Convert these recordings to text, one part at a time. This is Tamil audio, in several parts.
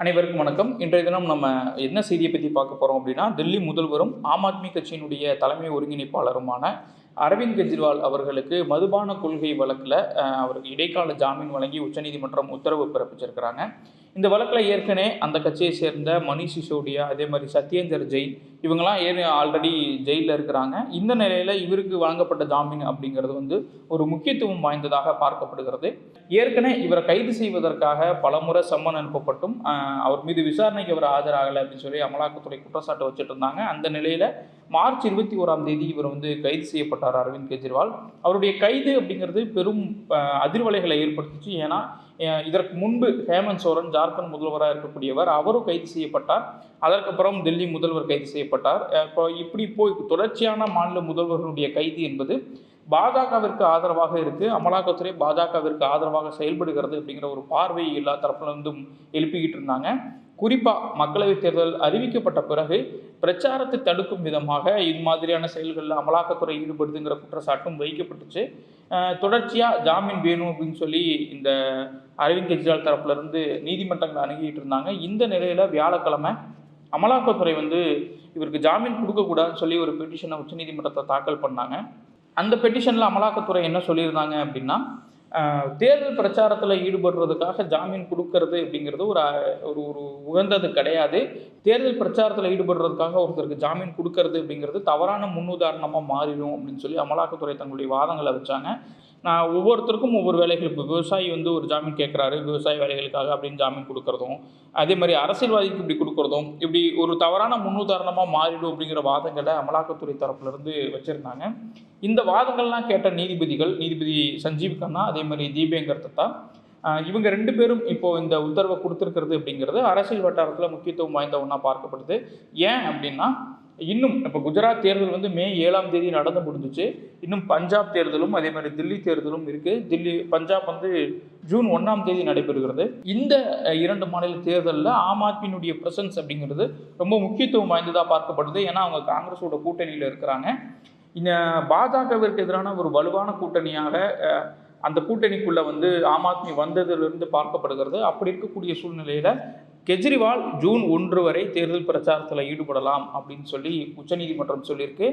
அனைவருக்கும் வணக்கம். இன்றைய தினம் நம்ம என்ன செய்தியை பற்றி பார்க்க போகிறோம் அப்படின்னா டெல்லி முதல்வரும் ஆம் ஆத்மி கட்சியினுடைய தலைமை ஒருங்கிணைப்பாளருமான அரவிந்த் கெஜ்ரிவால் அவர்களுக்கு மதுபான கொள்கை வழக்கில் அவருக்கு இடைக்கால ஜாமீன் வழங்கி உச்சநீதிமன்றம் உத்தரவு பிறப்பிச்சிருக்கிறாங்க. இந்த வழக்கில் ஏற்கனவே அந்த கட்சியை சேர்ந்த மணிஷ் சிசோடியா அதே மாதிரி சத்யேந்தர் ஜெயின் இவங்கெல்லாம் ஏ ஆல்ரெடி ஜெயிலில் இருக்கிறாங்க. இந்த நிலையில் இவருக்கு வழங்கப்பட்ட ஜாமீன் அப்படிங்கிறது வந்து ஒரு முக்கியத்துவம் வாய்ந்ததாக பார்க்கப்படுகிறது. ஏற்கனவே இவரை கைது செய்வதற்காக பலமுறை சம்மன் அனுப்பப்பட்டும். அவர் மீது விசாரணைக்கு அவர் ஆஜராகலை அப்படின்னு சொல்லி அமலாக்கத்துறை குற்றச்சாட்டு வச்சுட்டு இருந்தாங்க. அந்த நிலையில் மார்ச் இருபத்தி ஓராம் தேதி இவர் வந்து கைது செய்யப்பட்டார். அரவிந்த் கெஜ்ரிவால். அவருடைய கைது அப்படிங்கிறது பெரும் அதிர்வலைகளை ஏற்படுத்துச்சு. ஏன்னா இதற்கு முன்பு ஹேமந்த் சோரன் ஜார்க்கண்ட் முதல்வராக இருக்கக்கூடியவர் அவரும் கைது செய்யப்பட்டார். அதற்கப்புறம் டெல்லி முதல்வர் கைது செய்யப்பட்டார். இப்போ இப்படி போய் தொடர்ச்சியான மாநில முதல்வர்களுடைய கைது என்பது பாஜகவிற்கு ஆதரவாக இருக்கு அமலாக்கத்துறை பாஜகவிற்கு ஆதரவாக செயல்படுகிறது அப்படிங்கிற ஒரு பார்வை எல்லா தரப்புலேருந்தும் எழுப்பிக்கிட்டு இருந்தாங்க. குறிப்பாக மக்களவைத் தேர்தல் அறிவிக்கப்பட்ட பிறகு பிரச்சாரத்தை தடுக்கும் விதமாக இது மாதிரியான செயல்களில் அமலாக்கத்துறை ஈடுபடுதுங்கிற குற்றச்சாட்டும் வைக்கப்பட்டுச்சு. தொடர்ச்சியாக ஜாமீன் வேணும் அப்படின்னு சொல்லி இந்த அரவிந்த் கெஜ்ரிவால் தரப்புலேருந்து நீதிமன்றங்களை அணுகிட்டு இருந்தாங்க. இந்த நிலையில் வியாழக்கிழமை அமலாக்கத்துறை வந்து இவருக்கு ஜாமீன் கொடுக்கக்கூடாதுன்னு சொல்லி ஒரு பெட்டிஷனை உச்சநீதிமன்றத்தை தாக்கல் பண்ணாங்க. அந்த பெட்டிஷனில் அமலாக்கத்துறை என்ன சொல்லியிருந்தாங்க அப்படின்னா தேர்தல் பிரச்சாரத்தில் ஈடுபடுறதுக்காக ஜாமீன் கொடுக்கறது அப்படிங்கிறது ஒரு ஒரு ஒரு உகந்தது கிடையாது. தேர்தல் பிரச்சாரத்தில் ஈடுபடுறதுக்காக ஒருத்தருக்கு ஜாமீன் கொடுக்கறது அப்படிங்கிறது தவறான முன்னுதாரணமாக மாறிடும் அப்படின்னு சொல்லி அமலாக்கத்துறை தங்களுடைய வாதங்களை வச்சாங்க. நான் ஒவ்வொருத்தருக்கும் ஒவ்வொரு வேலைகள். இப்போ விவசாயி வந்து ஒரு ஜாமீன் கேட்குறாரு விவசாய வேலைகளுக்காக அப்படின்னு ஜாமீன் கொடுக்கறதும் அதே மாதிரி அரசியல்வாதிக்கு இப்படி கொடுக்குறதும் இப்படி ஒரு தவறான முன்னுதாரணமாக மாறிடும் அப்படிங்கிற வாதங்களை அமலாக்கத்துறை தரப்புலேருந்து வச்சுருந்தாங்க. இந்த வாதங்கள்லாம் கேட்ட நீதிபதிகள் நீதிபதி சஞ்சீவ் கண்ணா அதே மாதிரி தீபேங்கர் தத்தா இவங்க ரெண்டு பேரும் இப்போ இந்த உத்தரவை கொடுத்துருக்கிறது அப்படிங்கிறது அரசியல் வட்டாரத்தில் முக்கியத்துவம் வாய்ந்த ஒன்றா பார்க்கப்படுது. ஏன் அப்படின்னா இன்னும் இப்போ குஜராத் தேர்தல் வந்து மே ஏழாம் தேதி நடந்து முடிஞ்சிச்சு. இன்னும் பஞ்சாப் தேர்தலும் அதே மாதிரி தில்லி தேர்தலும் இருக்குது தில்லி பஞ்சாப் வந்து ஜூன் ஒன்றாம் தேதி நடைபெறுகிறது. இந்த இரண்டு மாநில தேர்தலில் ஆம் ஆத்மியினுடைய ப்ரெசன்ஸ் அப்படிங்கிறது ரொம்ப முக்கியத்துவம் வாய்ந்ததாக பார்க்கப்படுது. ஏன்னா அவங்க காங்கிரஸோட கூட்டணியில் இருக்கிறாங்க. இந்த பாஜகவிற்கு எதிரான ஒரு வலுவான கூட்டணியாக அந்த கூட்டணிக்குள்ளே வந்து ஆம் ஆத்மி வந்ததிலிருந்து பார்க்கப்படுகிறது. அப்படி இருக்கக்கூடிய சூழ்நிலையில் கெஜ்ரிவால் ஜூன் ஒன்று வரை தேர்தல் பிரச்சாரத்தில் ஈடுபடலாம் அப்படின்னு சொல்லி உச்சநீதிமன்றம் சொல்லியிருக்கு.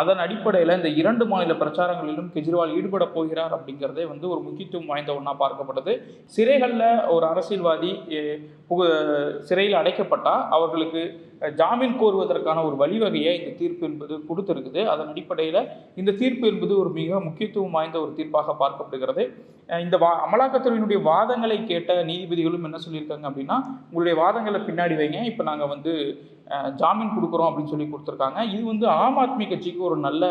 அதன் அடிப்படையில் இந்த இரண்டு மாநில பிரச்சாரங்களிலும் கெஜ்ரிவால் ஈடுபட போகிறார் அப்படிங்கிறதே வந்து ஒரு முக்கியத்துவம் வாய்ந்த ஒன்றா பார்க்கப்படுது சிறைகளில் ஒரு அரசியல்வாதி புகு சிறையில் அடைக்கப்பட்டால் அவர்களுக்கு ஜாமீன் கோருவதற்கான ஒரு வழிவகையை இந்த தீர்ப்பு என்பது கொடுத்துருக்குது. அதன் அடிப்படையில் இந்த தீர்ப்பு என்பது ஒரு மிக முக்கியத்துவம் வாய்ந்த ஒரு தீர்ப்பாக பார்க்கப்படுகிறது. இந்த வா அமலாக்கத்துறையினுடைய வாதங்களை கேட்ட நீதிபதிகளும் என்ன சொல்லியிருக்காங்க அப்படின்னா உங்களுடைய வாதங்களை பின்னாடி வைங்க. இப்போ நாங்கள் வந்து ஜாமீன் கொடுக்குறோம் அப்படின்னு சொல்லி கொடுத்துருக்காங்க. இது வந்து ஆம் ஆத்மி கட்சிக்கு ஒரு நல்ல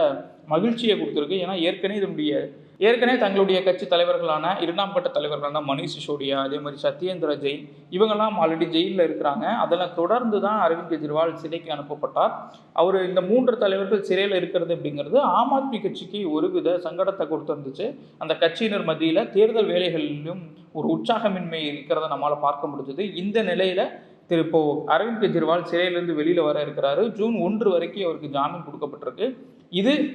மகிழ்ச்சியை கொடுத்துருக்கு. ஏன்னா ஏற்கனவே இதனுடைய ஏற்கனவே தங்களுடைய கட்சி தலைவர்களான இரண்டாம் கட்ட தலைவர்களான மணிஷ் சிசோடியா அதே மாதிரி சத்யேந்திர ஜெயின் இவங்கெல்லாம் ஆல்ரெடி ஜெயிலில் இருக்கிறாங்க. அதெல்லாம் தொடர்ந்து தான் அரவிந்த் கெஜ்ரிவால் சிறைக்கு அனுப்பப்பட்டார். அவர் இந்த மூன்று தலைவர்கள் சிறையில் இருக்கிறது அப்படிங்கிறது ஆம் ஆத்மி கட்சிக்கு ஒருவித சங்கடத்தை கொடுத்துருந்துச்சு. அந்த கட்சியினர் மத்தியில் தேர்தல் வேலைகளிலும் ஒரு உற்சாகமின்மை இருக்கிறத நம்மளால் பார்க்க முடிஞ்சது. இந்த நிலையில் திரு இப்போ அரவிந்த் கெஜ்ரிவால் சிறையிலிருந்து வெளியில் வர இருக்கிறாரு. ஜூன் ஒன்று வரைக்கும் அவருக்கு ஜாமீன் கொடுக்கப்பட்டிருக்கு. இது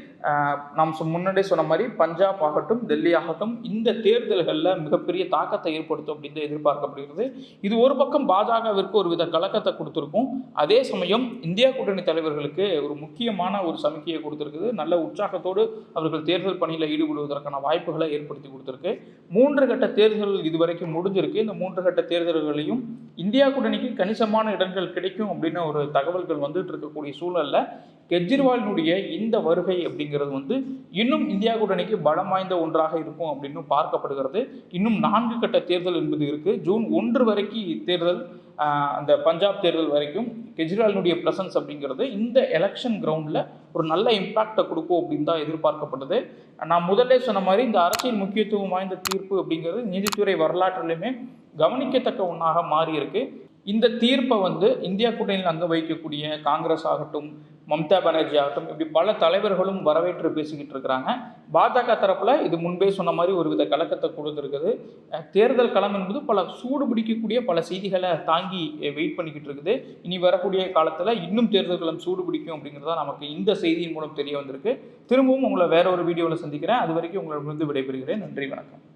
நாம் சொ- முன்னாடியே சொன்ன மாதிரி பஞ்சாப் ஆகட்டும் டெல்லி ஆகட்டும் இந்த தேர்தல்களில் மிகப்பெரிய தாக்கத்தை ஏற்படுத்தும் அப்படின்னு எதிர்பார்க்கப்படுகிறது. இது ஒரு பக்கம் பாஜகவிற்கு ஒரு வித கலக்கத்தை கொடுத்துருக்கும். அதே சமயம் இந்தியா கூட்டணி தலைவர்களுக்கு ஒரு முக்கியமான ஒரு சமிக்கையை கொடுத்துருக்குது. நல்ல உற்சாகத்தோடு அவர்கள் தேர்தல் பணியில் ஈடுபடுவதற்கான வாய்ப்புகளை ஏற்படுத்தி கொடுத்துருக்கு. மூன்று கட்ட தேர்தல் இதுவரைக்கும் முடிஞ்சிருக்கு. இந்த மூன்று கட்ட தேர்தல்களையும் இந்தியா கூட்டணிக்கு கணிசமான இடங்கள் கிடைக்கும் அப்படின்னு ஒரு தகவல்கள் வந்துட்டு இருக்கக்கூடிய சூழலில் கெஜ்ரிவாலினுடைய இந்த வருகை அப்படிங்கிறது வந்து இன்னும் இந்தியா கூட்டணிக்கு பலம் வாய்ந்த ஒன்றாக இருக்கும் அப்படின்னு பார்க்கப்படுகிறது. இன்னும் நான்கு கட்ட தேர்தல் என்பது இருக்கு. ஜூன் ஒன்று வரைக்கும் தேர்தல் அந்த பஞ்சாப் தேர்தல் வரைக்கும் கெஜ்ரிவாலினுடைய ப்ரெசன்ஸ் அப்படிங்கிறது இந்த எலெக்ஷன் கிரவுண்டில் ஒரு நல்ல இம்பாக்டை கொடுக்கும் அப்படின்னு தான் எதிர்பார்க்கப்படுது நான் முதல்ல சொன்ன மாதிரி இந்த அரசியல் முக்கியத்துவம் வாய்ந்த தீர்ப்பு அப்படிங்கிறது நீதித்துறை வரலாற்றிலுமே கவனிக்கத்தக்க ஒன்றாக மாறியிருக்கு. இந்த தீர்ப்பை வந்து இந்தியா கூட்டணியில் அங்க வைக்கக்கூடிய காங்கிரஸ் ஆகட்டும் மம்தா பானர்ஜி ஆகட்டும் இப்படி பல தலைவர்களும் வரவேற்று பேசிக்கிட்டு இருக்கிறாங்க. பாஜக தரப்பில் இது முன்பே சொன்ன மாதிரி ஒரு வித கலக்கத்தை கொடுத்துருக்குது. தேர்தல் களம் என்பது பல சூடு பிடிக்கக்கூடிய பல செய்திகளை தாங்கி வெயிட் பண்ணிக்கிட்டு இருக்குது. இனி வரக்கூடிய காலத்தில் இன்னும் தேர்தல் களம் சூடு பிடிக்கும் அப்படிங்கிறதா நமக்கு இந்த செய்தியின் மூலம் தெரிய வந்திருக்கு. திரும்பவும் உங்களை வேற ஒரு வீடியோவில் சந்திக்கிறேன். அது வரைக்கும் உங்களிடமிருந்து விடைபெறுகிறேன். நன்றி வணக்கம்.